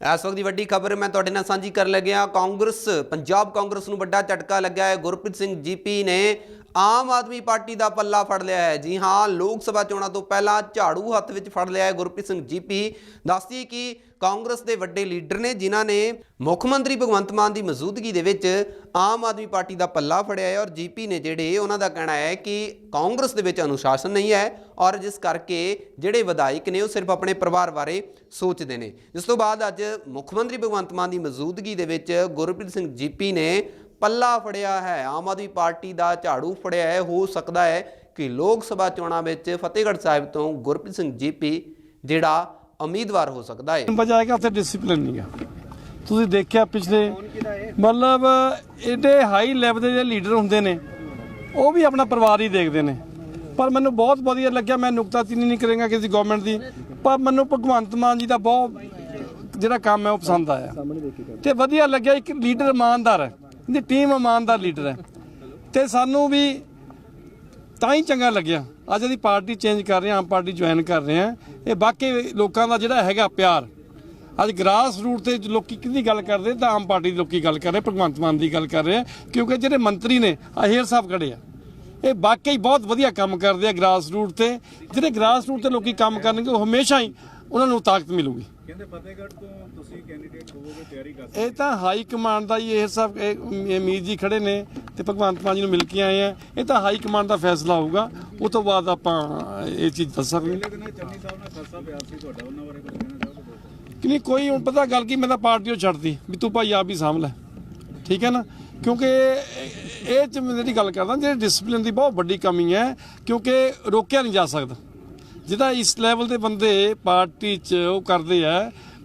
ਇਸ ਵਕਤ ਦੀ ਵੱਡੀ ਖਬਰ ਮੈਂ ਤੁਹਾਡੇ ਨਾਲ ਸਾਂਝੀ ਕਰਨ ਲੱਗਿਆ ਕਾਂਗਰਸ, ਪੰਜਾਬ ਕਾਂਗਰਸ ਨੂੰ ਵੱਡਾ ਝਟਕਾ ਲੱਗਾ ਹੈ। ਗੁਰਪ੍ਰੀਤ ਸਿੰਘ ਜੀਪੀ ਨੇ ਆਮ ਆਦਮੀ ਪਾਰਟੀ ਦਾ ਪੱਲਾ ਫੜ ਲਿਆ ਹੈ। ਜੀ ਹਾਂ, ਲੋਕ ਸਭਾ ਚੋਣਾਂ ਤੋਂ ਪਹਿਲਾਂ ਝਾੜੂ ਹੱਥ ਵਿੱਚ ਫੜ ਲਿਆ ਹੈ ਗੁਰਪ੍ਰੀਤ ਸਿੰਘ ਜੀਪੀ। ਦੱਸਦੀ ਕਿ ਕਾਂਗਰਸ ਦੇ ਵੱਡੇ ਲੀਡਰ ਨੇ, ਜਿਨ੍ਹਾਂ ਨੇ ਮੁੱਖ ਮੰਤਰੀ ਭਗਵੰਤ ਮਾਨ ਦੀ ਮੌਜੂਦਗੀ ਦੇ ਵਿੱਚ ਆਮ ਆਦਮੀ ਪਾਰਟੀ ਦਾ ਪੱਲਾ ਫੜਿਆ ਹੈ ਔਰ ਜੀਪੀ ਨੇ ਜਿਹੜੇ ਉਹਨਾਂ ਦਾ ਕਹਿਣਾ ਹੈ ਕਿ ਕਾਂਗਰਸ ਦੇ ਵਿੱਚ ਅਨੁਸ਼ਾਸਨ ਨਹੀਂ ਹੈ ਔਰ ਜਿਸ ਕਰਕੇ ਜਿਹੜੇ ਵਿਧਾਇਕ ਨੇ ਉਹ ਸਿਰਫ ਆਪਣੇ ਪਰਿਵਾਰ ਬਾਰੇ ਸੋਚਦੇ ਨੇ। ਜਿਸ ਤੋਂ ਬਾਅਦ ਅੱਜ ਮੁੱਖ ਮੰਤਰੀ ਭਗਵੰਤ ਮਾਨ ਦੀ ਮੌਜੂਦਗੀ ਦੇ ਵਿੱਚ ਗੁਰਪ੍ਰੀਤ ਸਿੰਘ ਜੀਪੀ ਨੇ ਪੱਲਾ ਫੜਿਆ ਹੈ, ਆਮ ਆਦਮੀ ਪਾਰਟੀ ਦਾ ਝਾੜੂ ਫੜਿਆ ਹੈ, ਹੋ ਸਕਦਾ ਹੈ ਕਿ ਲੋਕ ਸਭਾ ਚੋਣਾਂ ਵਿੱਚ ਫਤਿਹਗੜ੍ਹ ਸਾਹਿਬ ਤੋਂ ਗੁਰਪ੍ਰੀਤ ਸਿੰਘ ਜੀਪੀ ਜਿਹੜਾ ਉਮੀਦਵਾਰ ਹੋ ਸਕਦਾ ਹੈ ਵਜ੍ਹਾ ਉੱਥੇ ਡਿਸਪਲਿਨ ਨਹੀਂ ਆ। ਤੁਸੀਂ ਦੇਖਿਆ ਪਿਛਲੇ, ਮਤਲਬ ਏਡੇ ਹਾਈ ਲੈਵਲ ਦੇ ਜਿਹੜੇ ਲੀਡਰ ਹੁੰਦੇ ਨੇ, ਉਹ ਵੀ ਆਪਣਾ ਪਰਿਵਾਰ ਹੀ ਦੇਖਦੇ ਨੇ। ਪਰ ਮੈਨੂੰ ਬਹੁਤ ਵਧੀਆ ਲੱਗਿਆ, ਮੈਂ ਨੁਕਤਾਚੀਨੀ ਨਹੀਂ ਕਰਾਂਗਾ ਕਿਸੇ ਗਵਰਨਮੈਂਟ ਦੀ, ਪਰ ਮੈਨੂੰ ਭਗਵੰਤ ਮਾਨ ਜੀ ਦਾ ਬਹੁਤ ਜਿਹੜਾ ਕੰਮ ਹੈ, ਉਹ ਪਸੰਦ ਆਇਆ। ਤੇ ਵਧੀਆ ਲੱਗਿਆ, ਇੱਕ ਲੀਡਰ ਇਮਾਨਦਾਰ ਹੈ। ਇਹਦੀ ਟੀਮ ਇਮਾਨਦਾਰ ਲੀਡਰ ਹੈ। ਤੇ ਸਾਨੂੰ ਵੀ ਤਾਂ ਹੀ ਚੰਗਾ ਲੱਗਿਆ। ਅੱਜ ਅਸੀਂ ਪਾਰਟੀ ਚੇਂਜ ਕਰ ਰਹੇ ਹਾਂ ਆਮ ਪਾਰਟੀ ਜੁਆਇਨ ਕਰ ਰਹੇ ਹਾਂ। ਇਹ ਬਾਕੀ ਲੋਕਾਂ ਦਾ ਜਿਹੜਾ ਹੈਗਾ ਪਿਆਰ। ਅੱਜ ਗ੍ਰਾਸ ਰੂਟ ਤੇ ਲੋਕੀ ਕਿਹਦੀ ਗੱਲ ਕਰਦੇ ਤਾਂ ਆਮ ਪਾਰਟੀ ਦੇ ਲੋਕੀ ਗੱਲ ਕਰ ਰਹੇ ਭਗਵੰਤ ਮਾਨ ਦੀ ਗੱਲ ਕਰ ਰਹੇ ਕਿਉਂਕਿ ਜਿਹੜੇ ਮੰਤਰੀ ਨੇ ਆਹੇਰ ਸਾਹਿਬ ਖੜੇ ਆ। ਇਹ ਵਾਕਈ ਬਹੁਤ ਵਧੀਆ ਕੰਮ ਕਰਦੇ ਆ ਗ੍ਰਾਸ ਰੂਟ ਤੇ। ਜਿਹੜੇ ਗ੍ਰਾਸ ਰੂਟ ਤੇ ਲੋਕੀ ਕੰਮ ਕਰਨਗੇ ਉਹ ਹਮੇਸ਼ਾ ਹੀ ਉਹਨਾਂ ਨੂੰ ਤਾਕਤ ਮਿਲੂਗੀ। ਕਹਿੰਦੇ ਫਤਿਹਗੜ੍ਹ ਤੋਂ ਤੁਸੀਂ ਕੈਂਡੀਡੇਟ ਹੋਵੋਗੇ ਤਿਆਰੀ ਕਰ ਇਹ ਤਾਂ ਹਾਈ ਕਮਾਂਡ ਦਾ ਹੀ ਇਹ ਸਭ ਇਹ ਮੀਰ ਜੀ ਖੜੇ ਨੇ। ਤੇ ਭਗਵੰਤ ਮਾਨ ਜੀ ਨੂੰ ਮਿਲ ਕੇ ਆਏ ਆ। ਇਹ ਤਾਂ ਹਾਈ ਕਮਾਂਡ ਦਾ ਫੈਸਲਾ ਹੋਊਗਾ। ਉਹ ਤੋਂ ਬਾਅਦ ਆਪਾਂ ਇਹ ਚੀਜ਼ ਦੱਸ ਸਕਦੇ ਕਿ ਨਹੀਂ, ਕੋਈ ਹੁਣ ਪਤਾ ਗੱਲ ਕੀ, ਮੈਂ ਤਾਂ ਪਾਰਟੀ ਉਹ ਛੱਡਦੀ ਵੀ ਤੂੰ ਭਾਈ ਆਪ ਹੀ ਸਾਂਭ ਲੈ। ਠੀਕ ਹੈ ਨਾ? ਕਿਉਂਕਿ ਇਹ- ਇਹ ਚ ਮੈਂ ਜਿਹੜੀ ਗੱਲ ਕਰਦਾ, ਜਿਹੜੇ ਡਿਸਪਲਿਨ ਦੀ ਬਹੁਤ ਵੱਡੀ ਕਮੀ ਹੈ, ਕਿਉਂਕਿ ਰੋਕਿਆ ਨਹੀਂ ਜਾ ਸਕਦਾ। ਜਿਹਦਾ ਇਸ ਲੈਵਲ ਦੇ ਬੰਦੇ ਪਾਰਟੀ 'ਚ ਉਹ ਕਰਦੇ ਆ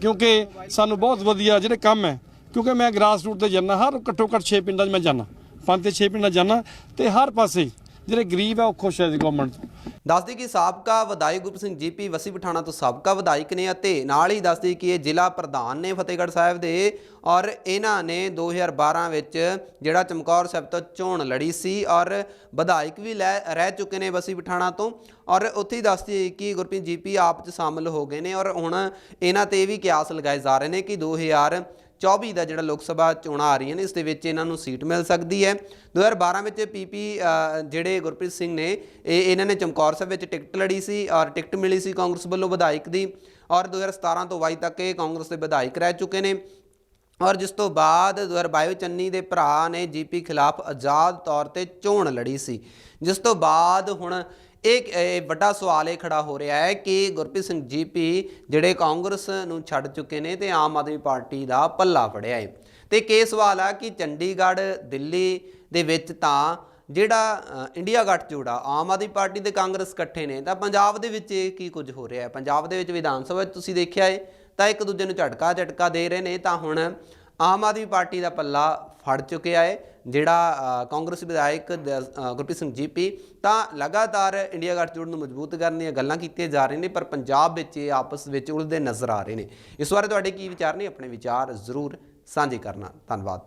ਕਿਉਂਕਿ ਸਾਨੂੰ ਬਹੁਤ ਵਧੀਆ ਜਿਹੜੇ ਕੰਮ ਹੈ, ਕਿਉਂਕਿ ਮੈਂ ਗ੍ਰਾਸ ਰੂਟ ਤੇ ਜਾਂਦਾ, ਹਰ ਘੱਟੋ ਘੱਟ 6 ਪਿੰਡਾਂ 'ਚ ਮੈਂ ਜਾਂਦਾ, ਪੰਜ ਤੇ 6 ਪਿੰਡਾਂ ਜਾਂਦਾ ਤੇ ਹਰ ਪਾਸੇ ਜਿਹੜੇ ਗਰੀਬ ਆ, ਉਹ ਖੁਸ਼ ਹੈ ਜੀ ਗਵਰਨਮੈਂਟ ਤੋਂ ਦੱਸਦੀ ਕਿ ਸਾਬਕਾ ਵਿਧਾਇਕ ਗੁਰਪ੍ਰੀਤ ਸਿੰਘ ਜੀਪੀ ਵਸੀ ਪਠਾਣਾ ਤੋਂ ਸਾਬਕਾ ਵਿਧਾਇਕ ਨੇ ਅਤੇ ਨਾਲ ਹੀ ਦੱਸਦੀ ਕਿ ਇਹ ਜ਼ਿਲ੍ਹਾ ਪ੍ਰਧਾਨ ਨੇ ਫਤਿਹਗੜ੍ਹ ਸਾਹਿਬ ਦੇ ਔਰ ਇਹਨਾਂ ਨੇ 2012 ਵਿੱਚ ਜਿਹੜਾ ਚਮਕੌਰ ਸਾਹਿਬ ਤੋਂ ਚੋਣ ਲੜੀ ਸੀ ਔਰ ਵਿਧਾਇਕ ਵੀ ਲੈ, ਰਹਿ ਚੁੱਕੇ ਨੇ ਵਸੀ ਪਠਾਣਾ ਤੋਂ ਔਰ ਉੱਥੇ ਹੀ ਦੱਸਦੀ ਕਿ ਗੁਰਪ੍ਰੀਤ ਜੀਪੀ ਆਪ ਚ ਸ਼ਾਮਲ ਹੋ ਗਏ ਨੇ ਔਰ ਹੁਣ ਇਹਨਾਂ ਤੇ ਇਹ ਵੀ ਕਿਆਸ ਲਗਾਏ ਜਾ ਰਹੇ ਨੇ ਕਿ 2000 24 ਦਾ ਜਿਹੜਾ ਲੋਕ ਸਭਾ ਚੋਣਾਂ ਆ ਰਹੀਆਂ ਨੇ, ਇਸ ਦੇ ਵਿੱਚ ਇਹਨਾਂ ਨੂੰ ਸੀਟ ਮਿਲ ਸਕਦੀ ਹੈ। 2012 ਵਿੱਚ ਪੀਪੀ ਜਿਹੜੇ ਗੁਰਪ੍ਰੀਤ ਸਿੰਘ ਨੇ, ਇਹ ਇਹਨਾਂ ਨੇ ਚਮਕੌਰ ਸਾਹਿਬ ਵਿੱਚ ਟਿਕਟ ਲੜੀ ਸੀ ਔਰ ਟਿਕਟ ਮਿਲੀ ਸੀ ਕਾਂਗਰਸ ਵੱਲੋਂ ਵਿਧਾਇਕ ਦੀ ਔਰ 2017 ਤੋਂ 22 ਤੱਕ ਇਹ ਕਾਂਗਰਸ ਦੇ ਵਿਧਾਇਕ ਰਹਿ ਚੁੱਕੇ ਨੇ। ਔਰ ਜਿਸ ਤੋਂ ਬਾਅਦ 2022 ਚੰਨੀ ਦੇ ਭਰਾ ਨੇ ਜੀਪੀ ਖਿਲਾਫ ਆਜ਼ਾਦ ਤੌਰ ਤੇ ਚੋਣ ਲੜੀ ਸੀ। ਜਿਸ ਤੋਂ ਬਾਅਦ ਹੁਣ ਇਹ ਵੱਡਾ ਸਵਾਲ ਇਹ ਖੜਾ ਹੋ ਰਿਹਾ ਹੈ ਕਿ ਗੁਰਪ੍ਰੀਤ ਸਿੰਘ ਜੀਪੀ ਜਿਹੜੇ ਕਾਂਗਰਸ ਨੂੰ ਛੱਡ ਚੁੱਕੇ ਨੇ ਤੇ ਆਮ ਆਦਮੀ ਪਾਰਟੀ ਦਾ ਪੱਲਾ ਫੜਿਆ ਹੈ। ਤੇ ਕੀ ਸਵਾਲ ਆ ਕਿ ਚੰਡੀਗੜ੍ਹ ਦਿੱਲੀ ਦੇ ਵਿੱਚ ਤਾਂ ਜਿਹੜਾ ਅ, ਇੰਡੀਆ ਗੱਠਜੋੜਾ ਆਮ ਆਦਮੀ ਪਾਰਟੀ ਤੇ ਕਾਂਗਰਸ ਇਕੱਠੇ ਨੇ ਤਾਂ ਪੰਜਾਬ ਦੇ ਵਿੱਚ ਇਹ ਕੀ ਕੁਝ ਹੋ ਰਿਹਾ ਹੈ? ਪੰਜਾਬ ਦੇ ਵਿੱਚ ਵਿਧਾਨ ਸਭਾ 'ਚ ਤੁਸੀਂ ਦੇਖਿਆ ਹੈ ਤਾਂ ਇੱਕ ਦੂਜੇ ਨੂੰ ਝਟਕਾ ਝਟਕਾ ਦੇ ਰਹੇ ਨੇ ਤਾਂ ਹੁਣ ਆਮ ਆਦਮੀ ਪਾਰਟੀ ਦਾ ਪੱਲਾ ਫੜ ਚੁੱਕਿਆ ਹੈ ਜਿਹੜਾ ਅ, ਕਾਂਗਰਸ ਵਿਧਾਇਕ ਦ- ਗੁਰਪ੍ਰੀਤ ਸਿੰਘ ਜੀਪੀ ਤਾਂ ਲਗਾਤਾਰ ਇੰਡੀਆ ਗੱਠਜੋੜ ਨੂੰ ਮਜ਼ਬੂਤ ਕਰਨ ਦੀਆਂ ਗੱਲਾਂ ਕੀਤੀਆਂ ਜਾ ਰਹੀਆਂ ਨੇ ਪਰ ਪੰਜਾਬ ਵਿੱਚ ਇਹ ਆਪਸ ਵਿੱਚ ਉਲਝਦੇ ਨਜ਼ਰ ਆ ਰਹੇ ਨੇ। ਇਸ ਬਾਰੇ ਤੁਹਾਡੇ ਕੀ ਵਿਚਾਰ ਨੇ? ਆਪਣੇ ਵਿਚਾਰ ਜ਼ਰੂਰ ਸਾਂਝੇ ਕਰਨਾ। ਧੰਨਵਾਦ।